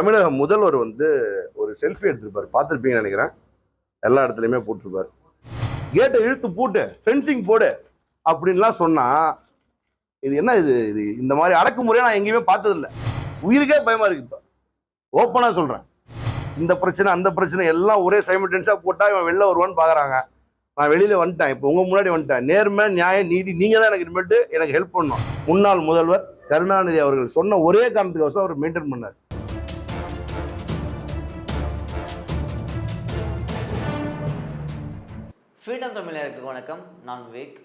தமிழக முதல்வர் வந்து ஒரு செல்ஃபி எடுத்திருப்பார். பார்த்துருப்பீங்கன்னு நினைக்கிறேன். எல்லா இடத்துலையுமே போட்டிருப்பாரு. கேட்டை இழுத்து போட்டு ஃபென்சிங் போடு அப்படின்லாம் சொன்னால் இது என்ன இது இது இந்த மாதிரி அடக்குமுறையை நான் எங்கேயுமே பார்த்ததில்ல. உயிருக்கே பயமா இருக்கு இப்போ. ஓப்பனாக சொல்கிறேன் இந்த பிரச்சனை அந்த பிரச்சனை எல்லாம் ஒரே சைமல்டேன்ஸாக போட்டால் இவன் வெளில வருவான்னு பார்க்குறாங்க நான் வெளியில் வந்துட்டேன். இப்போ உங்கள் முன்னாடி வந்துட்டேன். நேர்மை நியாய நீதி நீங்கள் தான் எனக்கு இனிமேட்டு எனக்கு ஹெல்ப் பண்ணணும். முன்னாள் முதல்வர் கருணாநிதி அவர்கள் சொன்ன ஒரே காரணத்துக்கோசம் அவர் மெயின்டைன் பண்ணார். ஃப்ரீடம் தமிழருக்கு வணக்கம். நான் விவேக்.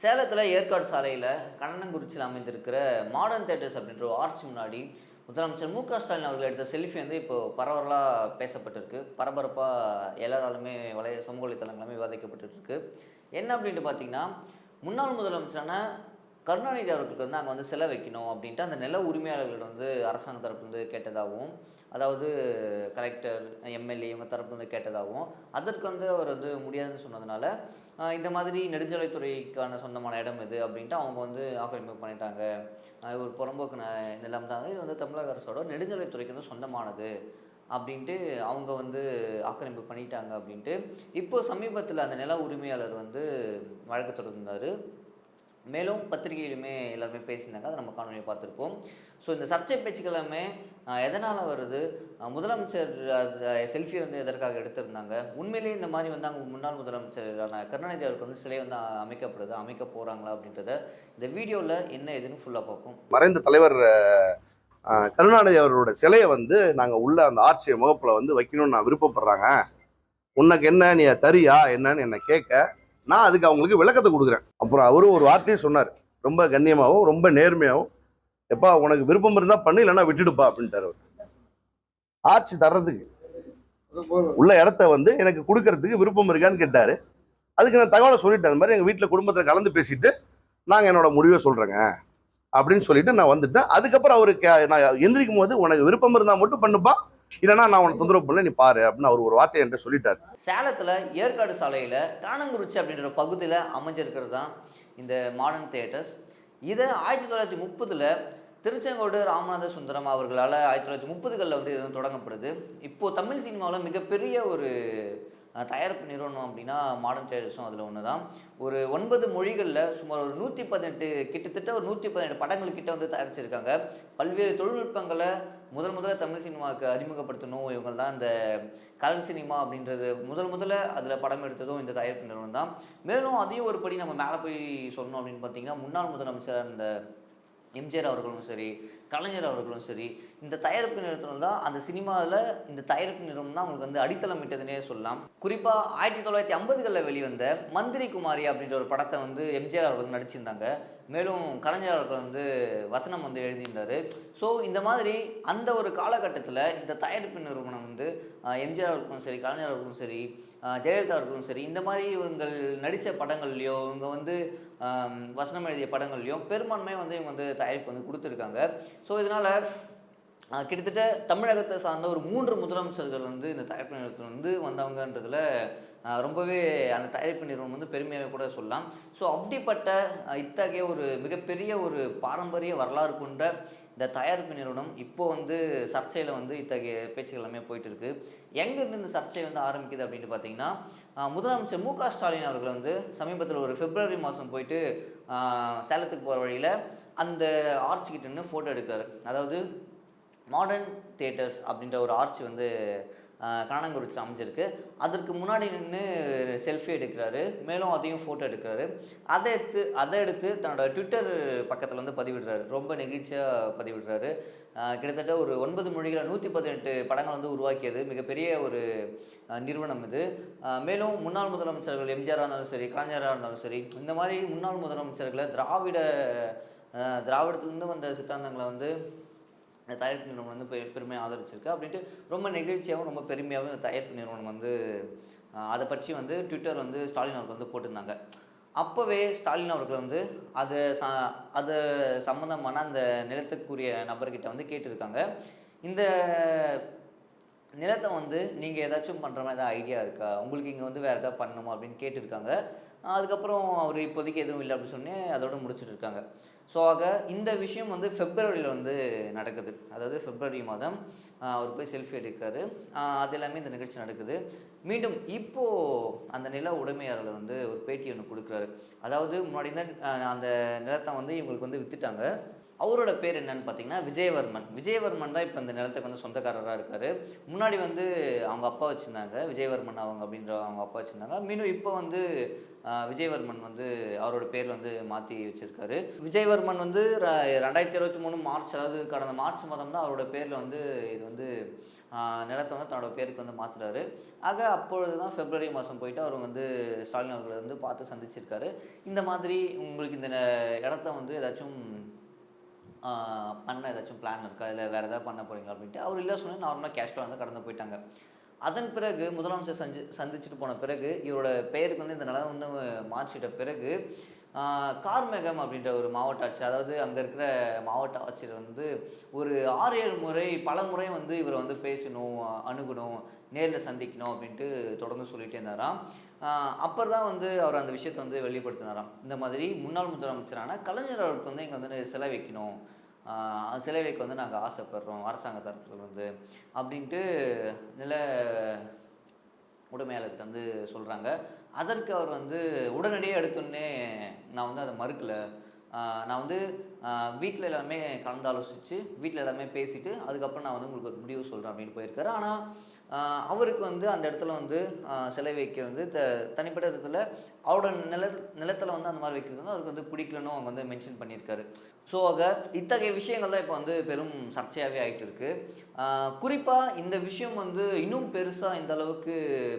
சேலத்தில் ஏற்காடு சாலையில் கண்ணனங்குறிச்சியில் அமைந்திருக்கிற மாடர்ன் தேட்டர்ஸ் அப்படின்ற ஒரு ஆர்ச் முன்னாடி முதலமைச்சர் மு க ஸ்டாலின் அவர்கள் எடுத்த செல்ஃபி வந்து இப்போ பரவலாக பேசப்பட்டிருக்கு. பரபரப்பாக எல்லாராலுமே வலை சமூக வலைத்தளங்களுமே விவாதிக்கப்பட்டுருக்கு. என்ன அப்படின்ட்டு பார்த்தீங்கன்னா முன்னாள் முதலமைச்சரான கருணாநிதி அவர்களுக்கு வந்து அங்கே வந்து சிலை வைக்கணும் அப்படின்ட்டு அந்த நில உரிமையாளர்கள் வந்து அரசாங்க தரப்பு வந்து கேட்டதாகவும் அதாவது கலெக்டர் எம்எல்ஏ இவங்க தரப்பு வந்து கேட்டதாகவும் அதற்கு வந்து அவர் வந்து முடியாதுன்னு சொன்னதுனால இந்த மாதிரி நெடுஞ்சாலைத்துறைக்கான சொந்தமான இடம் இது அப்படின்ட்டு அவங்க வந்து ஆக்கிரமிப்பு பண்ணிட்டாங்க. ஒரு புறம்போக்கு ந- நிலம் தான். இது வந்து தமிழக அரசோட நெடுஞ்சாலைத்துறைக்கு வந்து சொந்தமானது அப்படின்ட்டு அவங்க வந்து ஆக்கிரமிப்பு பண்ணிட்டாங்க அப்படின்ட்டு இப்போ சமீபத்தில் அந்த நில உரிமையாளர் வந்து வழக்கு தொடர்ந்தார் மேலும் பத்திரிகையிலுமே எல்லாருமே பேசியிருந்தாங்க. அதை நம்ம காணொலியை பார்த்துருப்போம். ஸோ இந்த சர்ச்சை பேச்சுக்கள் எல்லாமே எதனால் வருது? முதலமைச்சர் செல்ஃபி வந்து எதற்காக எடுத்திருந்தாங்க? உண்மையிலேயே இந்த மாதிரி வந்து அங்கே முன்னாள் முதலமைச்சரான கருணாநிதி அவருக்கு வந்து சிலை வந்து அமைக்கப்படுது அமைக்க போகிறாங்களா அப்படின்றத இந்த வீடியோவில் என்ன ஏதுன்னு ஃபுல்லாக பார்ப்போம். மறைந்த தலைவர் கருணாநிதி அவரோட சிலையை வந்து நாங்கள் உள்ள அந்த ஆட்சியை முகப்பில் வந்து வைக்கணும்னு நான் விருப்பப்படுறாங்க. உனக்கு என்ன நீ தரியா? என்னன்னு என்னை கேட்க நான் அதுக்கு அவங்களுக்கு விளக்கத்தை கொடுக்குறேன். அப்புறம் அவரும் ஒரு வார்த்தையை சொன்னார். ரொம்ப கண்ணியமாகவும் ரொம்ப நேர்மையாகவும் எப்பா உனக்கு விருப்பம் இருந்தால் பண்ணு இல்லைன்னா விட்டுடுப்பா அப்படின்ட்டார் அவர். ஆட்சி தர்றதுக்கு உள்ள இடத்த வந்து எனக்கு கொடுக்கறதுக்கு விருப்பம் இருக்கான்னு கேட்டார். அதுக்கு நான் தகவலை சொல்லிட்டேன். அந்த மாதிரி எங்கள் வீட்டில் குடும்பத்தில் கலந்து பேசிட்டு நாங்கள் என்னோட முடிவை சொல்கிறேங்க அப்படின்னு சொல்லிட்டு நான் வந்துட்டேன். அதுக்கப்புறம் அவரு கே- நான் எந்திரிக்கும் போது உனக்கு விருப்பம் இருந்தால் மட்டும் பண்ணுப்பா இல்லைன்னா நான் உனக்கு தொந்தரவு பண்ணல நீ பாரு அப்படின்னு அவர் ஒரு வார்த்தை என்று சொல்லிட்டார். சேலத்தில் ஏற்காடு சாலையில் காணங்குறிச்சி அப்படின்ற பகுதியில் அமைஞ்சிருக்கிறது தான் இந்த மாடர்ன் தியேட்டர்ஸ் இதை ஆயிரத்தி தொள்ளாயிரத்தி முப்பதில் திருச்செங்கோடு ராமநாத சுந்தரம் அவர்களால் ஆயிரத்தி தொள்ளாயிரத்தி முப்பதுகளில் வந்து இது தொடங்கப்படுது. இப்போது தமிழ் சினிமாவில் மிகப்பெரிய ஒரு தயாரிப்பு நிறுவனம் அப்படின்னா மாடர்ன் தியேட்டர்ஸும் அதில் ஒன்று தான் ஒரு ஒன்பது மொழிகளில் சுமார் ஒரு நூற்றி பதினெட்டு கிட்டத்தட்ட ஒரு நூற்றி பதினெட்டு படங்கள் கிட்ட வந்து தயாரிச்சிருக்காங்க. பல்வேறு தொழில்நுட்பங்களை முதல் முதல்ல தமிழ் சினிமாவுக்கு அறிமுகப்படுத்தணும் இவங்க தான் இந்த கலர் சினிமா அப்படின்றது. முதல் முதல்ல அதில் படம் எடுத்ததும் இந்த தயாரிப்பு நிறுவனம் தான். மேலும் அதையும் ஒரு படி நம்ம மேலே போய் சொல்லணும் அப்படின்னு பார்த்தீங்கன்னா முன்னாள் முதலமைச்சர் அந்த எம்ஜிஆர் அவர்களும் சரி கலைஞர் அவர்களும் சரி இந்த தயாரிப்பு நிறுவனம் தான் அந்த சினிமாவில் இந்த தயாரிப்பு நிறுவனம் தான் அவங்களுக்கு வந்து அடித்தளம் சொல்லலாம். குறிப்பாக ஆயிரத்தி தொள்ளாயிரத்தி ஐம்பதுகளில் வெளிவந்த மந்திரி குமாரி அப்படின்ற ஒரு படத்தை வந்து எம்ஜிஆர் அவர்கள் நடிச்சிருந்தாங்க. மேலும் கலைஞர் அவர்கள் வந்து வசனம் வந்து எழுதியிருந்தார். ஸோ இந்த மாதிரி அந்த ஒரு காலகட்டத்தில் இந்த தயாரிப்பு நிறுவனம் வந்து எம்ஜிஆர் அவர்களும் சரி கலைஞர் அவர்களுக்கும் சரி ஜெயலலிதா அவர்களும் சரி இந்த மாதிரி இவங்கள் நடித்த படங்கள்லையோ இவங்க வந்து வசனம் எழுதிய படங்கள்லையும் பெரும்பான்மையை வந்து இவங்க வந்து தயாரிப்பு வந்து கொடுத்துருக்காங்க. ஸோ இதனால் கிட்டத்தட்ட தமிழகத்தை சார்ந்த ஒரு மூன்று முதலமைச்சர்கள் வந்து இந்த தயாரிப்பு நிறுவனத்தில் வந்து வந்தவங்கன்றதுல ரொம்பவே அந்த தயாரிப்பு நிறுவனம் வந்து பெருமையாக கூட சொல்லலாம். ஸோ அப்படிப்பட்ட இத்தகைய ஒரு மிகப்பெரிய ஒரு பாரம்பரிய வரலாறு கொண்ட இந்த தயாரிப்பு நிறுவனம் இப்போ வந்து சர்ச்சையில் வந்து இத்தகைய பேச்சுகள் எல்லாமே போயிட்டு இருக்கு எங்கேருந்து இந்த சர்ச்சை வந்து ஆரம்பிக்குது அப்படின்னு பார்த்தீங்கன்னா முதலமைச்சர் மு க ஸ்டாலின் அவர்கள் வந்து சமீபத்தில் ஒரு பிப்ரவரி மாதம் போயிட்டு சேலத்துக்கு போகிற வழியில் அந்த ஆர்ச் கிட்ட நின்று ஃபோட்டோ எடுக்காரு அதாவது மாடர்ன் தியேட்டர்ஸ் அப்படின்ற ஒரு ஆர்ச் வந்து காணங்குறிச்சியில் அமைஞ்சிருக்கு. அதற்கு முன்னாடி நின்று செல்ஃபி எடுக்கிறாரு. மேலும் அதையும் ஃபோட்டோ எடுக்கிறாரு. அதை எடுத்து அதை எடுத்து தன்னோட ட்விட்டர் பக்கத்தில் வந்து பதிவிடுறாரு. ரொம்ப நெகிழ்ச்சியாக பதிவிடுறாரு. கிட்டத்தட்ட ஒரு ஒன்பது மொழிகளை நூற்றி பதினெட்டு படங்கள் வந்து உருவாக்கியது. மிகப்பெரிய ஒரு நிறுவனம் இது. மேலும் முன்னாள் முதலமைச்சர்கள் எம்ஜிஆராக இருந்தாலும் சரி கலைஞராக இருந்தாலும் சரி இந்த மாதிரி முன்னாள் முதலமைச்சர்களை திராவிட திராவிடத்துலேருந்து வந்த சித்தாந்தங்களை வந்து இந்த தயாரிப்பு நிறுவனம் வந்து பெருமையாக ஆதரிச்சிருக்கு அப்படின்ட்டு ரொம்ப நெகிழ்ச்சியாகவும் ரொம்ப பெருமையாகவும் இந்த தயாரிப்பு நிறுவனம் வந்து அதை பற்றி வந்து ட்விட்டர் வந்து ஸ்டாலின் அவர்கள் வந்து போட்டிருந்தாங்க. அப்போவே ஸ்டாலின் அவர்கள் வந்து அது ச அது சம்மந்தமான அந்த நிலத்துக்குரிய நபர்கிட்ட வந்து கேட்டிருக்காங்க. இந்த நிலத்தை வந்து நீங்கள் ஏதாச்சும் பண்ணுற மாதிரி ஏதாவது ஐடியா இருக்கா? உங்களுக்கு இங்கே வந்து வேறு ஏதாவது பண்ணணுமா அப்படின்னு கேட்டிருக்காங்க. அதுக்கப்புறம் அவர் இப்போதைக்கு எதுவும் இல்லை அப்படின்னு சொன்னே அதோட முடிச்சிட்டு இருக்காங்க. ஸோ ஆக இந்த விஷயம் வந்து ஃபெப்ரவரியில் வந்து நடக்குது. அதாவது ஃபெப்ரவரி மாதம் அவர் போய் செல்ஃபி எடுக்காரு அது எல்லாமே இந்த நிகழ்ச்சி நடக்குது. மீண்டும் இப்போ அந்த நில உடைமையாளர் வந்து ஒரு பேட்டி ஒன்று கொடுக்குறாரு. அதாவது முன்னாடி தான் அந்த நிலத்தை வந்து இவங்களுக்கு வந்து விற்றுட்டாங்க அவரோட பேர் என்னன்னு பார்த்தீங்கன்னா விஜயவர்மன். விஜயவர்மன் தான் இப்போ இந்த நிலத்துக்கு வந்து சொந்தக்காரராக இருக்கார். முன்னாடி வந்து அவங்க அப்பா வச்சுருந்தாங்க. விஜயவர்மன் அவங்க அப்படின்ற அவங்க அப்பா வச்சுருந்தாங்க. மீண்டும் இப்போ வந்து விஜயவர்மன் வந்து அவரோட பேர் வந்து மாற்றி வச்சிருக்காரு. விஜயவர்மன் வந்து ர- ரெண்டாயிரத்தி இருபத்தி மூணு மார்ச் அதாவது கடந்த மார்ச் மாதம் தான் அவரோட பேரில் வந்து இது வந்து நிலத்தை வந்து தன்னோட பேருக்கு வந்து மாற்றுறாரு ஆக அப்பொழுது தான் பிப்ரவரி மாதம் போயிட்டு அவர் வந்து ஸ்டாலின் அவர்களை வந்து பார்த்து சந்திச்சிருக்காரு. இந்த மாதிரி உங்களுக்கு இந்த இடத்த வந்து ஏதாச்சும் பண்ண ஏதாச்சும் பிளான் இருக்கா? இல்லை வேறு ஏதாவது பண்ண போகிறீங்களா அப்படின்ட்டு? அவர் இல்லை சொன்னால் நார்மலாக கேஷுவலாக வந்து கடந்து போயிட்டாங்க. அதன் பிறகு முதலமைச்சர் சந்தி சந்திச்சுட்டு போன பிறகு இவரோட பெயருக்கு வந்து இந்த நிலம் வந்து மாற்றிட்ட பிறகு கார்மேகம் அப்படின்ற ஒரு மாவட்ட ஆட்சியர் அதாவது அங்கே இருக்கிற மாவட்ட ஆட்சியர் வந்து ஒரு ஆறு ஏழு முறை பல முறை வந்து இவரை வந்து பேசணும் அணுகணும் நேரில் சந்திக்கணும் அப்படின்ட்டு தொடர்ந்து சொல்லிட்டே இருந்தாராம். அப்புறம் தான் வந்து அவர் அந்த விஷயத்தை வந்து வெளிப்படுத்தினாராம். இந்த மாதிரி முன்னாள் முதலமைச்சரான கலைஞர் அவருக்கு வந்து இங்கே வந்து சிலை வைக்கணும். சிலை வைக்க வந்து நாங்கள் ஆசைப்படுறோம் அரசாங்க தரப்புல வந்து அப்படின்ட்டு நில உடைமையாளர்கிட்ட வந்து சொல்கிறாங்க அதற்கு அவர் வந்து உடனடியே எடுத்தோடனே நான் வந்து அதை மறுக்கலை. நான் வந்து வீட்டில் எல்லாமே கலந்து ஆலோசித்து வீட்டில் எல்லாமே பேசிட்டு அதுக்கப்புறம் நான் வந்து உங்களுக்கு ஒரு முடிவு சொல்கிறேன் அப்படின்னு போயிருக்காரு. ஆனால் அவருக்கு வந்து அந்த இடத்துல வந்து சிலை வைக்கிறது வந்து த தனிப்பட்ட விதத்தில் அவரோட நில நிலத்தில் வந்து அந்த மாதிரி வைக்கிறது வந்து அவருக்கு வந்து பிடிக்கலன்னு அவங்க வந்து மென்ஷன் பண்ணியிருக்காரு. ஸோ ஆக இத்தகைய விஷயங்கள் தான் இப்போ வந்து பெரும் சர்ச்சையாகவே ஆகிட்டு இருக்குது குறிப்பாக இந்த விஷயம் வந்து இன்னும் பெருசாக இந்த அளவுக்கு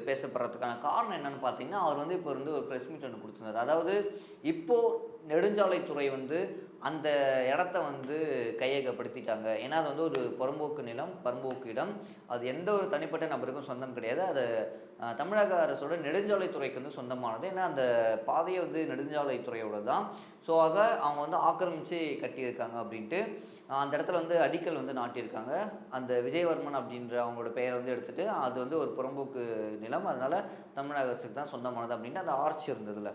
பேசப்படுறதுக்கான காரணம் என்னன்னு பார்த்தீங்கன்னா அவர் வந்து இப்போ வந்து ஒரு ப்ரெஸ் மீட் ஒன்று கொடுத்துருந்தார். அதாவது இப்போது நெடுஞ்சாலைத்துறை வந்து அந்த இடத்த வந்து கையகப்படுத்திட்டாங்க. ஏன்னா அது வந்து ஒரு புறம்போக்கு நிலம் பரம்போக்கு இடம். அது எந்த ஒரு தனிப்பட்ட நபருக்கும் சொந்தம் கிடையாது. அது தமிழக அரசோட நெடுஞ்சாலைத்துறைக்கு வந்து சொந்தமானது. ஏன்னா அந்த பாதையை வந்து நெடுஞ்சாலைத்துறையோட தான். ஸோ ஆக அவங்க வந்து ஆக்கிரமித்து கட்டியிருக்காங்க அப்படின்ட்டு அந்த இடத்துல வந்து அடிக்கல் வந்து நாட்டியிருக்காங்க. அந்த விஜயவர்மன் அப்படின்ற அவங்களோட பெயரை வந்து எடுத்துகிட்டு அது வந்து ஒரு புறம்போக்கு நிலம். அதனால் தமிழக அரசுக்கு தான் சொந்தமானது அப்படின்ட்டு அந்த ஆர்ச்சி இருந்ததுல.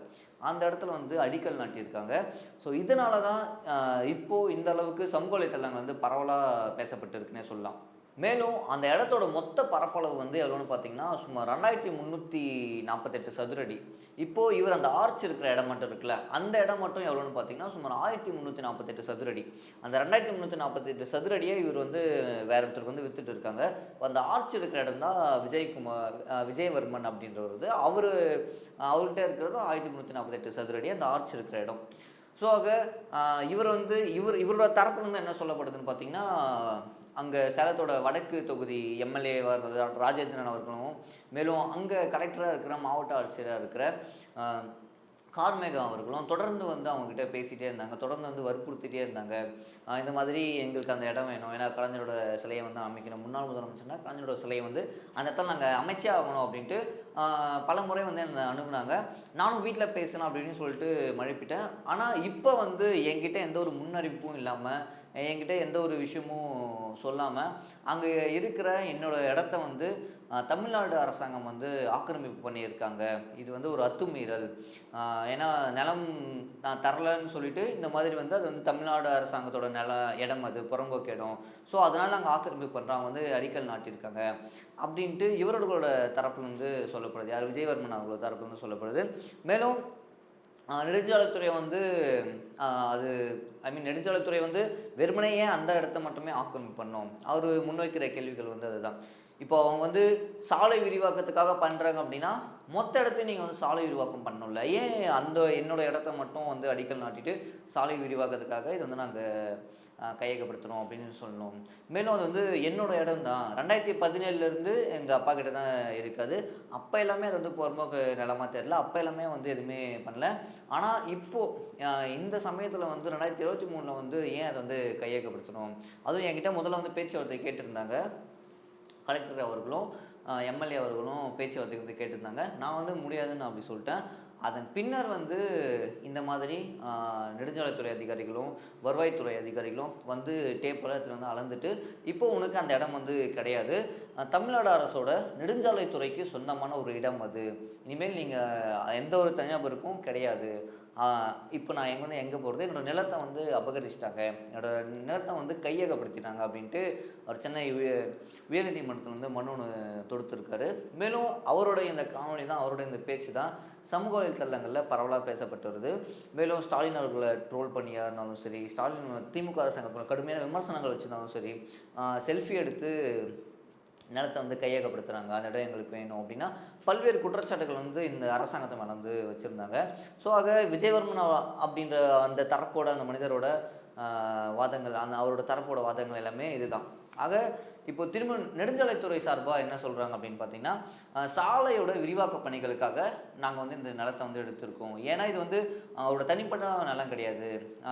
அந்த இடத்துல வந்து அடிக்கல் நாட்டியிருக்காங்க. ஸோ இதனால தான் இப்போது இந்த அளவுக்கு சமூக வலைத்தளங்கள் வந்து பரவலாக பேசப்பட்டிருக்குன்னே சொல்லலாம். மேலும் அந்த இடத்தோட மொத்த பரப்பளவு வந்து எவ்வளோன்னு பார்த்தீங்கன்னா சுமார் ரெண்டாயிரத்தி முந்நூற்றி நாற்பத்தெட்டு சதுரடி. இப்போது இவர் அந்த ஆர்ச் இருக்கிற இடம் மட்டும் இருக்குல்ல அந்த இடம் மட்டும் எவ்வளோன்னு பார்த்தீங்கன்னா சுமார் ஆயிரத்தி முந்நூற்றி நாற்பத்தெட்டு சதுரடி. அந்த ரெண்டாயிரத்தி முந்நூற்றி நாற்பத்தெட்டு சதுரடியை இவர் வந்து வேற ஒருத்தருக்கு வந்து வித்துட்டு இருக்காங்க. அந்த ஆர்ச் இருக்கிற இடம் தான் விஜயகுமார் விஜயவர்மன் அப்படின்றவர். அவர் அவர்கிட்ட இருக்கிறது ஆயிரத்தி முந்நூற்றி நாற்பத்தெட்டு சதுரடி அந்த ஆர்ச் இருக்கிற இடம். ஸோ ஆக இவர் வந்து இவர் இவரோட தரப்புல என்ன சொல்லப்படுதுன்னு பார்த்தீங்கன்னா அங்கே சேலத்தோட வடக்கு தொகுதி எம்எல்ஏ ராஜேந்திரன் அவர்களும் மேலும் அங்கே கலெக்டராக இருக்கிற மாவட்ட ஆட்சியராக இருக்கிற கார்மேகம் அவர்களும் தொடர்ந்து வந்து அவங்ககிட்ட பேசிகிட்டே இருந்தாங்க. தொடர்ந்து வந்து வற்புறுத்திட்டே இருந்தாங்க. இந்த மாதிரி எங்களுக்கு அந்த இடம் வேணும். ஏன்னா கலைஞரோட சிலையை வந்து அமைக்கணும். முன்னாள் முதலமைச்சர்னா கலைஞரோட சிலையை வந்து அந்த இடத்துல நாங்கள் அமைச்சே ஆகணும் அப்படின்ட்டு பல முறை வந்து என்னை அணுகுனாங்க. நானும் வீட்டில் பேசணும் அப்படின்னு சொல்லிட்டு மழுப்பிட்டேன். ஆனால் இப்போ வந்து என்கிட்ட எந்த ஒரு முன்னறிவிப்பும் இல்லாமல் என்கிட்ட எந்த ஒரு விஷயமும் சொல்லாமல் அங்கே இருக்கிற என்னோடய இடத்த வந்து தமிழ்நாடு அரசாங்கம் வந்து ஆக்கிரமிப்பு பண்ணியிருக்காங்க. இது வந்து ஒரு அத்துமீறல். ஏன்னா நிலம் நான் தரலன்னு சொல்லிட்டு இந்த மாதிரி வந்து அது வந்து தமிழ்நாடு அரசாங்கத்தோட நில இடம் அது புறம்போக்கு இடம். ஸோ அதனால் நாங்கள் ஆக்கிரமிப்பு பண்ணுறாங்க வந்து அடிக்கல் நாட்டியிருக்காங்க. அப்படின்ட்டு இவர்களோட தரப்புலேருந்து சொல்லப்படுது. யார்? விஜயவர்மன் அவர்களோட தரப்புலேருந்து சொல்லப்படுது. மேலும் நெடுஞ்சாலைத்துறை வந்து அது ஐ மீன் நெடுஞ்சாலைத்துறை வந்து வெறுமனையே அந்த இடத்த மட்டுமே ஆக்கிரமிப்பு பண்ணோம். அவர் முன்வைக்கிற கேள்விகள் வந்து அதுதான். இப்போ அவங்க வந்து சாலை விரிவாக்கத்துக்காக பண்ணுறாங்க அப்படின்னா மொத்த இடத்தையும் நீங்கள் வந்து சாலை விரிவாக்கம் பண்ணணும்ல. ஏன் அந்த என்னோடய இடத்த மட்டும் வந்து அடிக்கல் நாட்டிட்டு சாலை விரிவாக்கத்துக்காக இது வந்து நாங்கள் கையகப்படுத்தணும் அப்படின்னு சொல்லணும். மேலும் அது வந்து என்னோட இடம் தான் ரெண்டாயிரத்தி பதினேழுலேருந்து எங்கள் அப்பா கிட்ட தான் இருக்காது. அப்போ எல்லாமே அது வந்து பொறுமைக்கு நிலமாக தெரில அப்போ எல்லாமே வந்து எதுவுமே பண்ணல. ஆனால் இப்போது இந்த சமயத்தில் வந்து ரெண்டாயிரத்தி இருபத்தி மூணில் வந்து ஏன் அதை வந்து கையகப்படுத்தணும்? அதுவும் என்கிட்ட முதல்ல வந்து பேச்சுவார்த்தை கேட்டிருந்தாங்க. கலெக்டர் அவர்களும் எம்எல்ஏ அவர்களும் பேச்சுவார்த்தை வந்து கேட்டிருந்தாங்க. நான் வந்து முடியாதுன்னு அப்படி சொல்லிட்டேன். அதன் பின்னர் வந்து இந்த மாதிரி நெடுஞ்சாலைத்துறை அதிகாரிகளும் வருவாய்த்துறை அதிகாரிகளும் வந்து டேப்பெல்லாம் எடுத்துகிட்டு வந்து அளந்துட்டு இப்போ உனக்கு அந்த இடம் வந்து கிடையாது. தமிழ்நாடு அரசோட நெடுஞ்சாலைத்துறைக்கு சொந்தமான ஒரு இடம் அது. இனிமேல் நீங்கள் எந்த ஒரு தனிநபருக்கும் கிடையாது. இப்போ நான் எங்கே வந்து எங்கே போகிறது என்னோட நிலத்தை வந்து அபகரிச்சிட்டாங்க. என்னோடய நிலத்தை வந்து கையகப்படுத்திட்டாங்க அப்படின்ட்டு அவர் சென்னை உய- உயர்நீதிமன்றத்தில் வந்து மனு ஒன்று தொடுத்திருக்காரு. மேலும் அவருடைய இந்த காணொலி தான் அவருடைய இந்த பேச்சு தான் சமூக வலைத்தளங்களில் பரவலாக பேசப்பட்டு வருது. மேலும் ஸ்டாலின் அவர்களை ட்ரோல் பண்ணியா இருந்தாலும் சரி ஸ்டாலின் திமுக அரசாங்கம் கடுமையான விமர்சனங்கள் வச்சிருந்தாலும் சரி செல்ஃபி எடுத்து நிலத்தை வந்து கையகப்படுத்துகிறாங்க அந்த இடம் எங்களுக்கு வேணும் அப்படின்னா பல்வேறு குற்றச்சாட்டுகள் வந்து இந்த அரசாங்கத்தை மேலே வந்து வச்சுருந்தாங்க. ஸோ ஆக விஜயவர்மன் அப்படின்ற அந்த தரப்போட அந்த மனிதரோட வாதங்கள் அந்த அவரோட தரப்போட வாதங்கள் எல்லாமே இதுதான். ஆக இப்போ திரும்ப நெடுஞ்சாலைத்துறை சார்பாக என்ன சொல்கிறாங்க அப்படின்னு பார்த்தீங்கன்னா சாலையோட விரிவாக்க பணிகளுக்காக நாங்கள் வந்து இந்த நிலத்தை வந்து எடுத்திருக்கோம். ஏன்னா இது வந்து அவரோட தனிப்பட்ட நிலம் கிடையாது.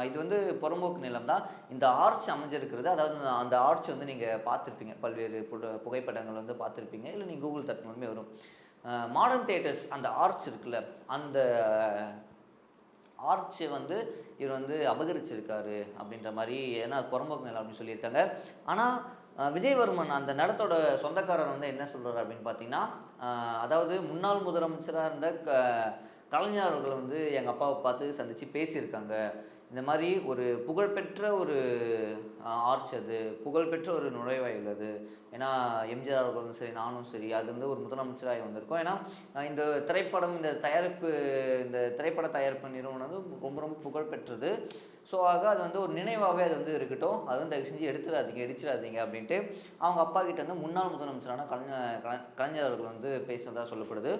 இது வந்து புறம்போக்கு நிலம் தான். இந்த ஆர்ச் அமைஞ்சிருக்கிறது அதாவது அந்த ஆர்ச் வந்து நீங்கள் பார்த்துருப்பீங்க. பல்வேறு புகைப்படங்கள் வந்து பார்த்துருப்பீங்க. இல்லை நீங்கள் கூகுள் தட்டினாலுமே வரும். மாடர்ன் தேட்டர்ஸ் அந்த ஆர்ச் இருக்குல்ல அந்த ஆர்ச்சு வந்து இவர் வந்து அபகரிச்சிருக்காரு அப்படின்ற மாதிரி ஏன்னா அது புறம்போக்கு நிலம் அப்படின்னு சொல்லியிருக்காங்க. ஆனால் விஜயவர்மன் அந்த நிலத்தோட சொந்தக்காரர் வந்து என்ன சொல்கிறார் அப்படின்னு பார்த்தீங்கன்னா அதாவது முன்னாள் முதலமைச்சராக இருந்த க கலைஞர் அவர்கள் வந்து எங்கள் அப்பாவை பார்த்து சந்தித்து பேசியிருக்காங்க. இந்த மாதிரி ஒரு புகழ்பெற்ற ஒரு ஆர்ச் அது புகழ்பெற்ற ஒரு நுழைவாயில் அது. ஏன்னா எம்ஜிஆர் அவர்களும் சரி நானும் சரி அது வந்து ஒரு முதலமைச்சராக வந்திருக்கோம். ஏன்னா இந்த திரைப்படம் இந்த தயாரிப்பு இந்த திரைப்பட தயாரிப்பு நிறுவனம் வந்து ரொம்ப ரொம்ப புகழ்பெற்றது. ஸோ ஆக அது வந்து ஒரு நினைவாகவே அது வந்து இருக்கட்டும். அது வந்து தயவு செஞ்சு எடுத்துடாதீங்க இடிச்சிடாதீங்க அப்படின்ட்டு அவங்க அப்பா கிட்ட வந்து முன்னாள் முதலமைச்சரான கலைஞர் கலைஞர் அவர்கள் வந்து பேசினதாக சொல்லப்படுது.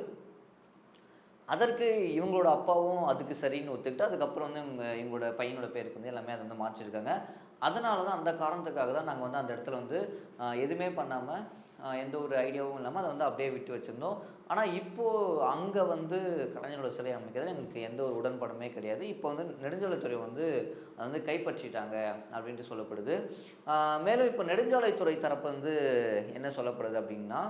அதற்கு இவங்களோட அப்பாவும் அதுக்கு சரின்னு ஒத்துக்கிட்டு அதுக்கப்புறம் வந்து இவங்க இவங்களோட பையனோட பேருக்கு வந்து எல்லாமே அதை வந்து மாற்றிருக்காங்க. அதனால தான் அந்த காரணத்துக்காக தான் நாங்கள் வந்து அந்த இடத்துல வந்து எதுவுமே பண்ணாமல் எந்த ஒரு ஐடியாவும் இல்லாமல் அதை வந்து அப்படியே விட்டு வச்சுருந்தோம். ஆனால் இப்போது அங்கே வந்து கலைஞரோட சிலை அமைக்கிறதுல எங்களுக்கு எந்த ஒரு உடன்பாடுமே கிடையாது. இப்போ வந்து நெடுஞ்சாலைத்துறை வந்து அதை வந்து கைப்பற்றிட்டாங்க அப்படின்ட்டு சொல்லப்படுது. மேலும் இப்போ நெடுஞ்சாலைத்துறை தரப்பு வந்து என்ன சொல்லப்படுது அப்படின்னா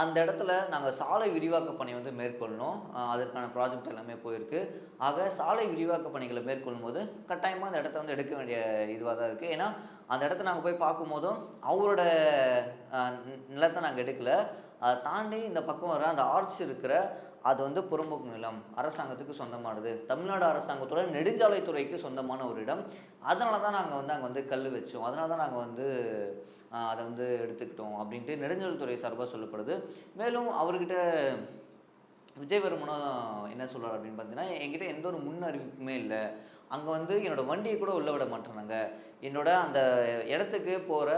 அந்த இடத்துல நாங்கள் சாலை விரிவாக்க பணி வந்து மேற்கொள்ளணும் அதற்கான ப்ராஜெக்ட் எல்லாமே போயிருக்கு. ஆக சாலை விரிவாக்க பணிகளை மேற்கொள்ளும் போது கட்டாயமாக அந்த இடத்த வந்து எடுக்க வேண்டிய இதுவாக தான் இருக்குது ஏன்னா அந்த இடத்த நாங்கள் போய் பார்க்கும்போதும் அவரோட நிலத்தை நாங்கள் எடுக்கல. அதை தாண்டி இந்த பக்கம் வர அந்த ஆர்ச் இருக்கிற அது வந்து புறம்போக்கு நிலம் அரசாங்கத்துக்கு சொந்தமானது. தமிழ்நாடு அரசாங்கத்தோட நெடுஞ்சாலைத்துறைக்கு சொந்தமான ஒரு இடம். அதனால தான் நாங்கள் வந்து அங்கே வந்து கல் வச்சோம். அதனால தான் நாங்கள் வந்து அதை வந்து எடுத்துக்கிட்டோம் அப்படின்ட்டு நெடுஞ்சல்துறை சார்பாக சொல்லப்படுது. மேலும் அவர்கிட்ட விஜயவர்மனும் என்ன சொல்கிறார் அப்படின்னு பார்த்தீங்கன்னா என்கிட்ட எந்த ஒரு முன் அறிவிப்புமே இல்லை. அங்கே வந்து என்னோடய வண்டியை கூட உள்ள விட மாட்டேறாங்க என்னோட அந்த இடத்துக்கு போகிற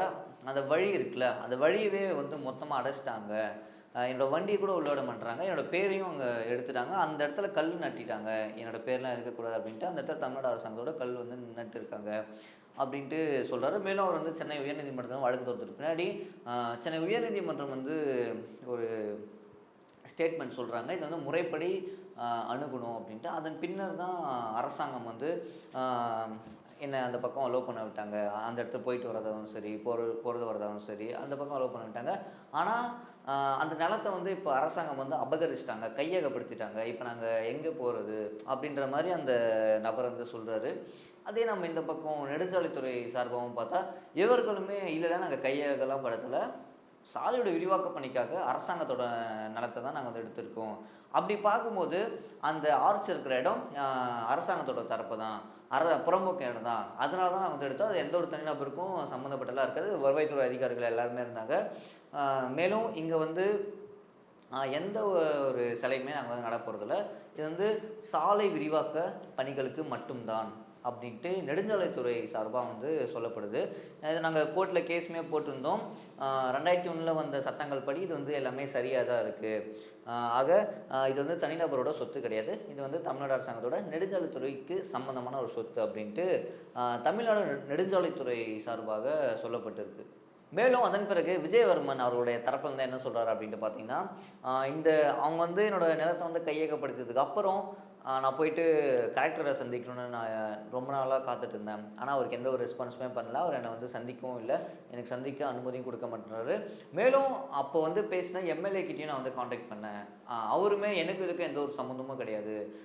அந்த வழி இருக்குல்ல அந்த வழியவே வந்து மொத்தமாக அடைச்சிட்டாங்க. என்னோடய வண்டியை கூட உள்ள விட மாட்டேறாங்க. என்னோடய பேரையும் அங்கே எடுத்துட்டாங்க. அந்த இடத்துல கல் நட்டிட்டாங்க. என்னோடய பேர்லாம் இருக்கக்கூடாது அப்படின்ட்டு அந்த இடத்துல தமிழ்நாடு அரசாங்கத்தோட கல் வந்து நட்டுருக்காங்க. அப்படின்ட்டு சொல்கிறாரு மேலும் அவர் வந்து சென்னை உயர்நீதிமன்றத்தில் வழக்கு தொடுத்துட்டு பின்னாடி சென்னை உயர்நீதிமன்றம் வந்து ஒரு ஸ்டேட்மெண்ட் சொல்கிறாங்க இது வந்து முறைப்படி அணுகணும் அப்படின்ட்டு. அதன் பின்னர் தான் அரசாங்கம் வந்து என்னை அந்த பக்கம் அலோவ் பண்ண விட்டாங்க. அந்த இடத்துல போயிட்டு வரதாகவும் சரி போகிற போகிறது வரதாகவும் சரி அந்த பக்கம் அலோவ் பண்ண விட்டாங்க. ஆனால் அந்த நிலத்தை வந்து இப்போ அரசாங்கம் வந்து அபகரிச்சிட்டாங்க கையகப்படுத்திட்டாங்க. இப்போ நாங்கள் எங்கே போகிறது அப்படின்ற மாதிரி அந்த நபர் வந்து சொல்கிறாரு அதே நம்ம இந்த பக்கம் நெடுஞ்சாலைத்துறை சார்பாகவும் பார்த்தா இவர்களுமே இல்லை நாங்கள் கையகலாம் படத்தில். சாலையோட விரிவாக்க பணிக்காக அரசாங்கத்தோட நிலத்தை தான் நாங்கள் வந்து எடுத்திருக்கோம். அப்படி பார்க்கும்போது அந்த ஆர்ச் இருக்கிற இடம் அரசாங்கத்தோட தரப்பு தான். அர புறம்போக்கு இடம் தான். அதனால தான் நாங்கள் வந்து எடுத்தோம். அது எந்த ஒரு தனிநபருக்கும் சம்மந்தப்பட்டலாம் இருக்காது. வருவாய்த்துறை அதிகாரிகள் எல்லாருமே இருந்தாங்க. மேலும் இங்கே வந்து எந்த ஒரு சிலையுமே நாங்கள் வந்து நட போகிறதில்ல இது வந்து சாலை விரிவாக்க பணிகளுக்கு மட்டும்தான் அப்படின்ட்டு நெடுஞ்சாலைத்துறை சார்பாக வந்து சொல்லப்படுது. இது நாங்கள் கோர்ட்டில் கேஸுமே போட்டிருந்தோம். ரெண்டாயிரத்தி ஒன்றில் வந்த சட்டங்கள் படி இது வந்து எல்லாமே சரியாக தான் இருக்குது ஆக இது வந்து தனிநபரோட சொத்து கிடையாது. இது வந்து தமிழ்நாடு அரசாங்கத்தோட நெடுஞ்சாலைத்துறைக்கு சம்மந்தமான ஒரு சொத்து அப்படின்ட்டு தமிழ்நாடு நெடுஞ்சாலைத்துறை சார்பாக சொல்லப்பட்டிருக்கு. மேலும் அதன் பிறகு விஜயவர்மன் அவருடைய தரப்பில் இருந்து என்ன சொல்கிறார் அப்படின்ட்டு பார்த்தீங்கன்னா இந்த அவங்க வந்து என்னோட நிலத்தை வந்து கையகப்படுத்தியதுக்கு அப்புறம் நான் போயிட்டு கலெக்டரை சந்திக்கணும்னு நான் ரொம்ப நாளாக காத்துட்டு இருந்தேன் ஆனால் அவருக்கு எந்த ஒரு ரெஸ்பான்ஸுமே பண்ணல. அவர் என்னை வந்து சந்திக்கவும் இல்லை. எனக்கு சந்திக்க அனுமதியும் கொடுக்க மாட்டேறாரு மேலும் அப்போ வந்து பேசின எம்எல்ஏ கிட்டேயும் நான் வந்து காண்டாக்ட் பண்ணேன். அவருமே எனக்கு இதுக்கு எந்த ஒரு சம்மந்தமும் கிடையாது.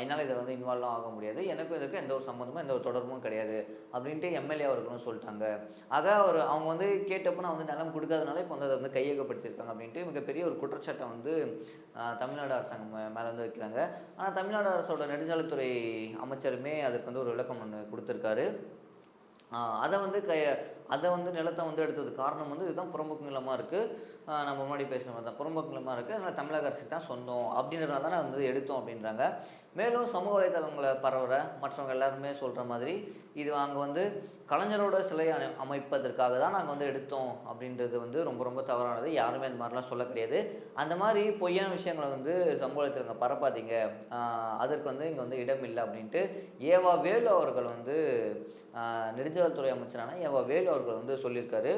என்னால் இதில் வந்து இன்வால்வ்லாம் ஆக முடியாது. எனக்கும் இதுக்கு எந்த ஒரு சம்மந்தமும் எந்த ஒரு தொடர்பும் கிடையாது. அப்படின்ட்டு எம்எல்ஏ அவர்களும் சொல்லிட்டாங்க. ஆக அவர் அவங்க வந்து கேட்டப்போ நான் வந்து நிலம் கொடுக்காதனால இப்போ வந்து அதை வந்து கையகப்படுத்தியிருக்காங்க அப்படின்ட்டு மிகப்பெரிய ஒரு குற்றச்சாட்டை வந்து தமிழ்நாடு அரசாங்கம் மே- வந்து வைக்கிறாங்க. ஆனால் தமிழ் தமிழ்நாடு அரசோட நெடுஞ்சாலைத்துறை அமைச்சருமே அதுக்கு வந்து ஒரு விளக்கம் ஒன்று கொடுத்துருக்காரு. அதை வந்து க அதை வந்து நிலத்தை வந்து எடுத்தது. காரணம் வந்து இதுதான் புறம்போக்கு நிலமாக இருக்குது நம்ம முன்னாடி பேசின மாதிரி தான் புறம்போக்கு நிலமாக இருக்குது அதனால் தமிழக அரசுக்கு தான் சொந்தம் அப்படின்றதுனால தான் வந்து எடுத்தோம் அப்படின்றாங்க. மேலும் சமூக வலைதளங்களை பரவுற மற்றவங்க எல்லாருமே சொல்கிற மாதிரி இது அங்கே வந்து கலைஞரோட சிலையை அமை- அமைப்பதற்காக தான் நாங்கள் வந்து எடுத்தோம் அப்படின்றது வந்து ரொம்ப ரொம்ப தவறானது. யாருமே அந்த மாதிரிலாம் சொல்ல கிடையாது. அந்த மாதிரி பொய்யான விஷயங்களை வந்து சமூக வலைத்தளங்க பரப்பாதீங்க. அதற்கு வந்து இங்கே வந்து இடம் இல்லை அப்படின்ட்டு ஏவா வேலு அவர்கள் வந்து ஆஹ் நெடுஞ்சாலைத்துறை அமைச்சரான ஏவா வேலு அவர்கள் வந்து சொல்லியிருக்காரு.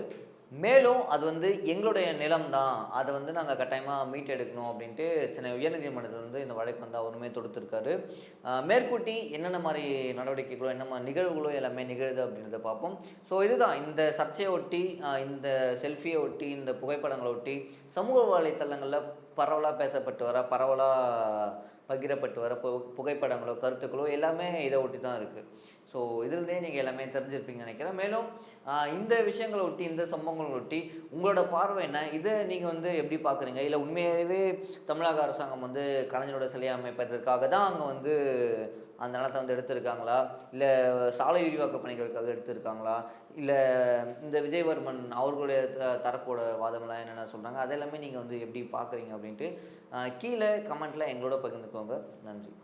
மேலும் அது வந்து எங்களுடைய நிலம் தான் அதை வந்து நாங்கள் கட்டாயமாக மீட்டெடுக்கணும் அப்படின்ட்டு சென்னை உயர்நீதிமன்றத்தில் வந்து இந்த வழக்கு வந்து அவருமே தொடுத்திருக்காரு. மேற்கூட்டி என்னென்ன மாதிரி நடவடிக்கைகளோ என்ன மாதிரி நிகழ்வுகளோ எல்லாமே நிகழுது அப்படின்றத பார்ப்போம். ஸோ இதுதான். இந்த சர்ச்சையை ஒட்டி இந்த செல்ஃபியை ஒட்டி இந்த புகைப்படங்களை ஒட்டி சமூக வலைத்தளங்களில் பரவலாக பேசப்பட்டு வர பரவலாக பகிரப்பட்டு வர பு புகைப்படங்களோ கருத்துக்களோ எல்லாமே இதை ஒட்டி தான் இருக்குது ஸோ இதுலேருந்தே நீங்கள் எல்லாமே தெரிஞ்சிருப்பீங்கன்னு நினைக்கிறேன். மேலும் இந்த விஷயங்களை ஒட்டி இந்த சம்பவங்களை ஒட்டி உங்களோட பார்வை என்ன? இதை நீங்கள் வந்து எப்படி பார்க்குறீங்க இல்லை உண்மையாகவே தமிழக அரசாங்கம் வந்து கலைஞரோட சிலையை அமைப்பதற்காக தான் அங்கே வந்து அந்த நிலத்தை வந்து எடுத்திருக்காங்களா? இல்லை சாலை விரிவாக்க பணிகளுக்காக எடுத்திருக்காங்களா? இல்லை இந்த விஜயவர்மன் அவர்களுடைய த- தரப்போட வாதமெல்லாம் என்னென்ன சொல்கிறாங்க அதெல்லாமே நீங்கள் வந்து எப்படி பார்க்குறீங்க அப்படின்ட்டு கீழே கமெண்ட்டில் எங்களோட பகிர்ந்துக்கோங்க. நன்றி.